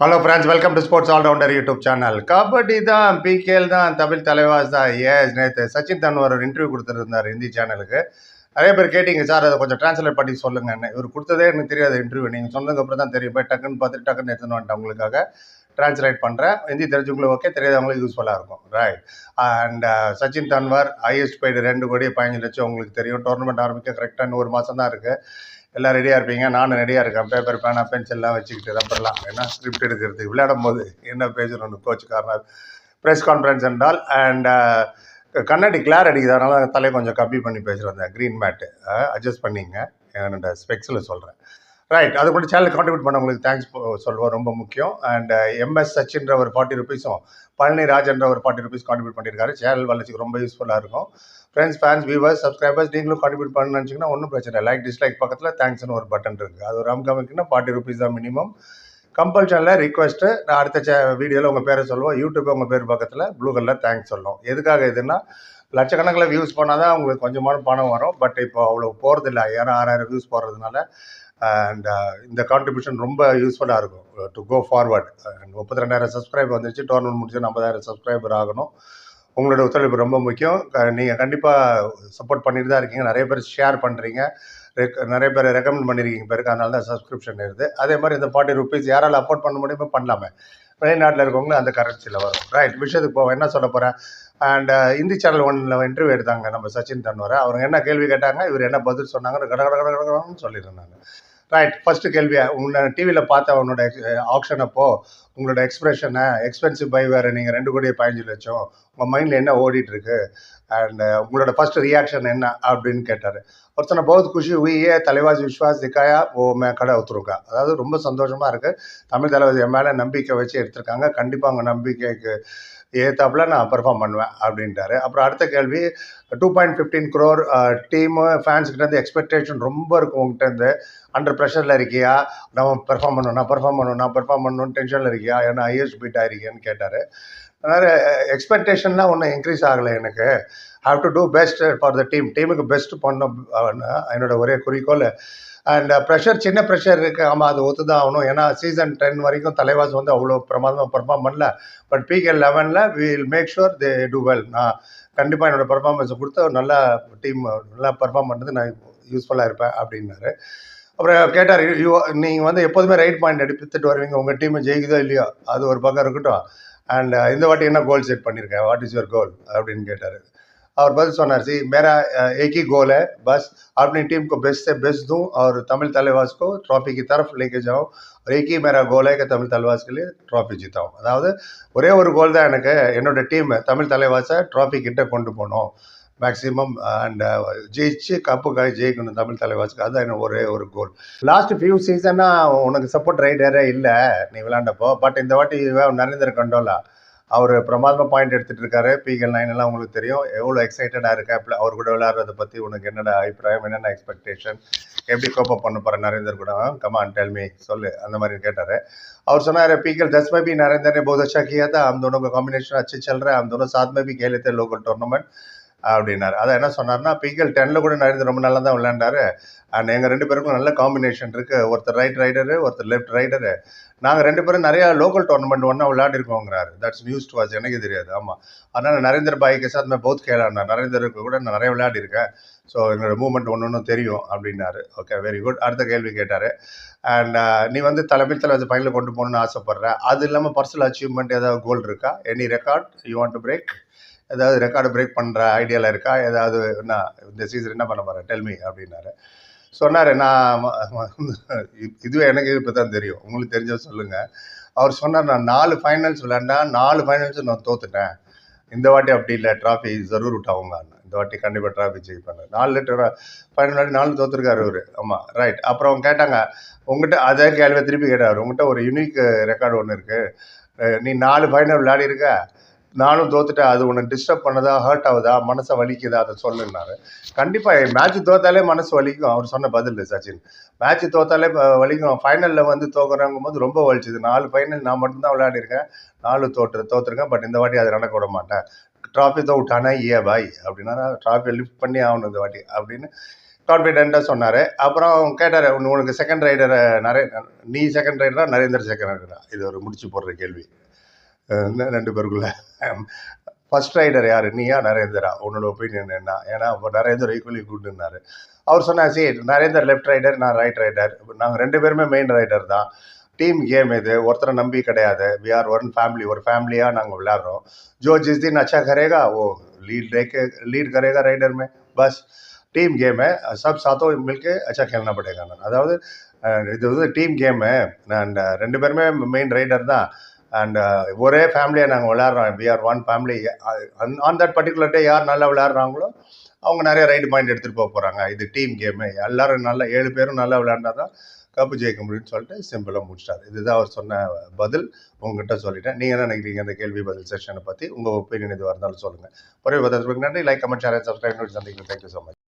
Hello friends welcome to sports allrounder YouTube channel kabaddi தான் PKL தான் தமிழ் தலைவாஸ் தான். Ace நேற்று சச்சின் தன்வர் ஒரு இன்டர்வியூ கொடுத்துருந்தார் ஹிந்தி சேனலுக்கு நிறைய பேர் கேட்டிங்க சார் அதை கொஞ்சம் ட்ரான்ஸ்லேட் பண்ணி சொல்லுங்கன்னு. இவர் கொடுத்ததே எனக்கு தெரியாது இன்டர்வியூ நீங்கள் சொன்னதுக்கு அப்புறம் தான் தெரியும். போய் டக்குன்னு பார்த்துட்டு டக்குன்னு எடுத்துன்னு வந்துட்டேன் உங்களுக்காக. ட்ரான்ஸ்லேட் பண்ணுறேன் ஹிந்தி தெரிஞ்சவங்களுக்கு ஓகே தெரியாதவங்களுக்கு யூஸ்ஃபுல்லாக இருக்கும். Right and uh, Sachin Tanwar highest paid ரெண்டு கோடி பதினஞ்சு லட்சம் உங்களுக்கு தெரியும். டோர்னமெண்ட் ஆரம்பிக்க கரெக்டாக ஒரு மாதம் தான் இருக்குது எல்லாம் ரெடியாக இருப்பீங்க. நானும் ரெடியாக இருக்கேன். பேப்பர் பேனா பென்சில்லாம் வச்சுக்கிட்டு ரப்பர்லாம். ஏன்னா ஸ்கிரிப்ட் எடுக்கிறதுக்கு விளையாடும் போது என்ன பேசணும்னு கோச் காரணம் ப்ரெஸ் கான்ஃபரன்ஸ் என்றால் அண்ட் uh, கண்ணாடி கிளார் அடிக்குது. அதனால தலையை கொஞ்சம் கம்மி பண்ணி பேசுகிறேன் அந்த க்ரீன் மேட்டு அட்ஜஸ்ட் பண்ணிங்க. என்னோட ஸ்பெக்ஸில் uh, சொல்கிறேன் ரைட் அது கூட சேனல் கான்ட்ரிபியூட் பண்ண உங்களுக்கு தேங்க்ஸ் சொல்லுவோம். ரொம்ப முக்கியம். அண்ட் எம்எஸ் uh, சச்சின்ற ஒரு ஃபார்ட்டி ருபீஸும் பழனி ராஜன்ற ஒரு ஃபார்ட்டி ருபீஸ் கான்ட்ரிபியூட் பண்ணியிருக்காரு சேனல் வளர்ச்சிக்கு ரொம்ப யூஸ்ஃபுல்லாக இருக்கும். ஃப்ரெண்ட்ஸ் ஃபேன்ஸ் வியூவர்ஸ் சப்ஸ்கிரைபர்ஸ் நீங்களும் கான்ட்ரிபியூட் பண்ண நினச்சிங்கன்னா ஒன்றும் பிரச்சனை இல்லை. லைக் டிஸ்லைக் பக்கத்தில் தேங்க்ஸ்னு ஒரு பட்டன் இருக்குது அது ஒரு அம்கமிக்குன்னா ஃபார்ட்டி ருபீஸ் தான் மினிமம் கம்பல்ஷனில் ரிக்வஸ்ட்டு நான் அடுத்த சே வீடியோவில் உங்கள் பேரை சொல்லுவோம். யூடியூப் உங்கள் பேர் பக்கத்தில் ப்ளூ கலரில் தேங்க்ஸ் சொல்லுவோம் எதுக்காக இதுன்னா லட்சக்கணக்கில் வியூஸ் பண்ணால் தான் அவங்களுக்கு கொஞ்சமான பணம் வரும். பட் இப்போ அவ்வளோ போகிறதில்ல ஐயாயிரம் ஆறாயிரம் வியூஸ் போகிறதுனால அண்ட் uh, இந்த கான்ட்ரிபியூஷன் ரொம்ப யூஸ்ஃபுல்லாக இருக்கும். Uh, to go forward uh, முப்பத்தி ரெண்டாயிரம் சப்ஸ்கிரைபர் வந்துச்சு டோர்னமெண்ட் முடிச்சு ஐம்பதாயிரம் சப்ஸ்கிரைபர் ஆகணும். உங்களோட ஒத்துழைப்பு ரொம்ப முக்கியம். நீங்கள் கண்டிப்பாக சப்போர்ட் பண்ணிட்டு தான் இருக்கீங்க. நிறைய பேர் ஷேர் பண்ணுறீங்க ரெக் நிறைய பேர் ரெக்கமெண்ட் பண்ணியிருக்கீங்க பேருக்கு அதனால தான் சப்ஸ்கிரிப்ஷன் இருக்குது அதே மாதிரி இந்த ஃபார்ட்டி ருபீஸ் யாரால் அஃபோர்ட் பண்ண முடியுமோ பண்ணலாமே. வெளிநாட்டில் இருக்கவங்களும் அந்த கரன்சியில் வரும். ரைட் விஷயத்துக்கு போவேன் என்ன சொல்ல போகிறேன் அண்ட் இந்தி சேனல் ஒன்றில் இன்டர்வியூ எடுத்தாங்க நம்ம சச்சின் தன்வரை. அவங்க என்ன கேள்வி கேட்டாங்க இவர் என்ன பதில் சொன்னாங்கன்னு கட கட கடகடன்னு சொல்லியிருந்தாங்க. ரைட் ஃபஸ்ட்டு கேள்வி உன்னை டிவியில் பார்த்த உன்னோட uh, ஆப்ஷன் அப்போ உங்களோட எக்ஸ்ப்ரெஷனை எக்ஸ்பென்சிவ் பை வேறு நீங்கள் ரெண்டு கோடியே பதினஞ்சு லட்சம் உங்கள் மைண்டில் என்ன ஓடிட்டுருக்கு அண்ட் uh, உங்களோட ஃபஸ்ட் ரியாக்ஷன் என்ன அப்படின்னு கேட்டார். ஒருத்தனை பௌத் குஷி உயே தலைவாஸ் விஸ்வாஸ் திக்காயா? ஓ மே கடை ஒத்துருக்கா? அதாவது ரொம்ப சந்தோஷமாக இருக்குது தமிழ் தலைவாஸ் மேலே நம்பிக்கை வச்சு எடுத்திருக்காங்க. கண்டிப்பாக அவங்க நம்பிக்கைக்கு ஏத்தாப்புல நான் பெர்ஃபார்ம் பண்ணுவேன் அப்படின்ட்டாரு. அப்புறம் அடுத்த கேள்வி two point fifteen crore team ஃபேன்ஸ்கிட்டேருந்து expectation ரொம்ப இருக்கும் உங்ககிட்டேருந்து அண்டர் ப்ரெஷரில் இருக்கியா? நம்ம பெர்ஃபார்ம் பண்ணணும் நான் பெர்ஃபார்ம் பண்ணணும் நான் பெர்ஃபார்ம் பண்ணணும்னு டென்ஷனில் இருக்கியா? ஏன்னா ஐஎஸ் பீட் ஆயிருக்கியான்னு கேட்டார். அதனால் எக்ஸ்பெக்டேஷன்லாம் ஒன்றும் இன்க்ரீஸ் ஆகலை எனக்கு. Have to do best for the team டீமுக்கு பெஸ்ட் பண்ணும் என்னோட ஒரே குறிக்கோள். அண்ட் ப்ரெஷர் uh, சின்ன ப்ரெஷர் இருக்குது ஆமாம் அது ஒத்து தான் ஆகணும். ஏன்னா சீசன் டென் வரைக்கும் தலைவாஸ் வந்து அவ்வளோ பிரமாதமாக பர்ஃபார்ம் பண்ணல. பட் பிகே லெவனில் will make sure they do well நான் கண்டிப்பாக என்னோடய பர்ஃபார்மன்ஸ் கொடுத்து நல்லா டீம் நல்லா பர்ஃபார்ம் பண்ணுறது நான் யூஸ்ஃபுல்லாக இருப்பேன் அப்படின்னாரு. அப்புறம் கேட்டார் யூ நீங்கள் வந்து எப்போதுமே ரைட் பாயிண்ட் எடுத்துட்டு வருவீங்க. உங்கள் டீம் ஜெயிக்குதோ இல்லையோ? அது ஒரு பக்கம் இருக்கட்டும். அண்ட் uh, இந்த வாட்டி என்ன கோல் செட் பண்ணியிருக்கேன் வாட் இஸ் யுவர் கோல் அப்படின்னு கேட்டார். और बस सोना सी मेरा एक ही गोल है बस अपनी टीम को बेस्ट से बेस्ट दूं और तमिल तलेवास को ट्रॉफी की तरफ लेके जाऊं और एक ही मेरा गोल है कि தமிழ் தலைவாஸ் के लिए ட்ராஃபி ஜித்தாவும் அதாவது ஒரே ஒரு கோல் தான் எனக்கு என்னோட டீம் தமிழ் தலைவாஸை ட்ராஃபி கிட்ட கொண்டு போகணும் மேக்ஸிமம் அண்ட் ஜெயிச்சு கப்பு காய் ஜெயிக்கணும் தமிழ் தலைவாசுக்கு அதுதான் என்ன ஒரே ஒரு கோல் லாஸ்ட் ஃபியூ சீசனாக உனக்கு சப்போர்ட் ரைடரே இல்லை நீ விளாண்டப்போ பட் இந்த வாட்டி நரேந்திர கண்டோலா அவர் பிரமாதமாக பாயிண்ட் எடுத்துகிட்டு இருக்காரு பிகல் நைன் எல்லாம் உங்களுக்கு தெரியும் எவ்வளோ எக்ஸைட்டடாக இருக்கேன் அவர் கூட விளையாடுறத பற்றி உனக்கு என்னடா அபிப்பிராயம் என்னென்ன எக்ஸ்பெக்டேஷன் எப்படி கோப்பப் பண்ண போகிற நரேந்தர் கூட கமான் டெல்மி சொல்லு அந்த மாதிரி கேட்டார் और सुना है पीकल दस में भी नरेंद्र ने बहुत अच्छा किया था हम दोनों का कॉम्बिनेशन अच्छे चल रहा है हम दोनों साथ में भी खेले थे लोकल टूर्नामेंट அப்படின்னாரு. அதை என்ன சொன்னார்னா பிகல் டென்னில் கூட நரேந்திர ரொம்ப நல்லா தான் விளையாண்டாரு. அண்ட் எங்கள் ரெண்டு பேருக்கும் நல்ல காம்பினேஷன் இருக்குது ஒருத்தர் ரைட் ரைடரு ஒருத்தர் லெஃப்ட் ரைடரு நாங்கள் ரெண்டு பேரும் நிறையா லோக்கல் டோர்னமெண்ட் ஒன்றா விளையாடிருக்கோங்கிறாரு. தட்ஸ் நியூஸ் டு வாஸ் எனக்கு தெரியாது. ஆமாம் அதனால் நரேந்திர பாய்க்கு சார் நான் பௌத் கேளாண்ணா நரேந்தருக்கு கூட நான் நிறைய விளையாடிருக்கேன். ஸோ எங்களோட மூமெண்ட் ஒன்று ஒன்றும் தெரியும் அப்படின்னாரு. ஓகே வெரி குட் அடுத்த கேள்வி கேட்டார். அண்ட் நீ வந்து தலைமையில் தலைவர் ஃபைனலில் கொண்டு போகணுன்னு ஆசைப்பட்ற. அது இல்லாமல் பர்சனல் அச்சீவ்மெண்ட் ஏதாவது கோல் இருக்கா? Any record you want to break ஏதாவது ரெக்கார்டு பிரேக் பண்ணுற ஐடியாவில் இருக்கா? ஏதாவது என்ன இந்த சீசன் என்ன பண்ண போகிறேன் டெல்மி அப்படின்னாரு. சொன்னார் நான் இதுவே எனக்கு இப்போ தான் தெரியும். உங்களுக்கு தெரிஞ்ச சொல்லுங்கள் அவர் சொன்னார் நான் நாலு ஃபைனல்ஸ் விளையாண்டேன் நாலு ஃபைனல்ஸும் நான் தோத்துட்டேன். இந்த வாட்டி அப்படி இல்லை ட்ராஃபி ஜரூர் விட்டாங்க இந்த வாட்டி கண்டிப்பாக ட்ராஃபி பண்ணேன் நாலு லிட்டர் ஃபைனல் வாட்டி நாலு தோத்துருக்காரு அவர். ஆமாம் ரைட் அப்புறம் அவங்க கேட்டாங்க உங்கள்கிட்ட அதே கேள்வியை திருப்பி கேட்டார். உங்கள்கிட்ட ஒரு யூனிக் ரெக்கார்டு ஒன்று இருக்குது நீ நாலு ஃபைனல் விளையாடிருக்க நானும் தோத்துட்டேன். அது உன்னை டிஸ்டர்ப் பண்ணதா ஹர்ட் ஆகுதா மனசை வலிக்குதா அதை சொல்லுன்னாரு. கண்டிப்பாக மேட்ச் தோத்தாலே மனசு வலிக்கும். அவர் சொன்ன பதில் சச்சின். மேட்ச் தோத்தாலே வலிக்கும். ஃபைனலில் வந்து தோக்குறாங்கும் போது ரொம்ப வலிச்சுது. நாலு ஃபைனல் நான் மட்டும்தான் விளையாடிருக்கேன். நாலு தோற்று தோற்றுருக்கேன் பட் இந்த வாட்டி அதை நடக்க விட மாட்டேன். ட்ராஃபி தான் ஏ பாய் அப்படின்னா ட்ராஃபியை லிஃப்ட் பண்ணி ஆகணும் இந்த வாட்டி அப்படின்னு கான்ஃபிடென்ட்டாக சொன்னார். அப்புறம் கேட்டார் உனக்கு செகண்ட் ரைடரை நரே நீ செகண்ட் ரைடரா நரேந்தர் செகண்ட் ரைடரா இது ஒரு முடிச்சு போடுற கேள்வி. ரெண்டு பேருக்குள்ள ஃபர்ஸ்ட் ரைடர் யார் நீயா நரேந்திரா உன்னோட ஒப்பீனியன் என்ன ஏன்னா அப்போ நரேந்தர் ஈக்குவலி குட்னாரு அவர் சொன்னார் சரி நரேந்தர் லெஃப்ட் ரைடர் நான் ரைட் ரைடர் நாங்கள் ரெண்டு பேருமே மெயின் ரைடர் தான் டீம் கேம் இது ஒருத்தரை நம்பி கிடையாது வி ஆர் ஒன் ஃபேமிலி ஒரு ஃபேமிலியாக நாங்கள் விளையாடுறோம் जो जिस दिन अच्छा करेगा वो लीड लेके लीड करेगा राइडर में बस टीम गेम है सब सातों मिलके अच्छा खेलना पड़ेगा நான் அதாவது அஹ், இது வந்து டீம் கேமு அண்ட் ரெண்டு பேருமே மெயின் ரைடர் தான் அண்ட் uh, ஒரே ஃபேமிலியாக நாங்கள் விளையாடுறோம். We are one family on that particular day யார் நல்லா விளையாடுறாங்களோ அவங்க நிறைய ரைடு பாயிண்ட் எடுத்துகிட்டு போக போகிறாங்க இது டீம் கேமு எல்லோரும் நல்லா ஏழு பேரும் நல்லா விளையாண்டா தான் கப்பு ஜெயிக்க முடியும்னு சொல்லிட்டு சிம்பிளாக முடிச்சிட்டாரு. இதுதான் அவர் சொன்ன பதில். உங்ககிட்ட சொல்லிட்டேன். நீங்கள் என்ன நினைக்கிறீங்க? அந்த கேள்வி பதில் செஷனை பற்றி உங்கள் ஒப்பீனியன் எதுவாக இருந்தாலும் சொல்லுங்கள் ஒரே பதில் நன்றி. லைக் கமெண்ட் சேனல் சப்ஸ்கிரைப் சந்திக்கிறேன். Thank you so much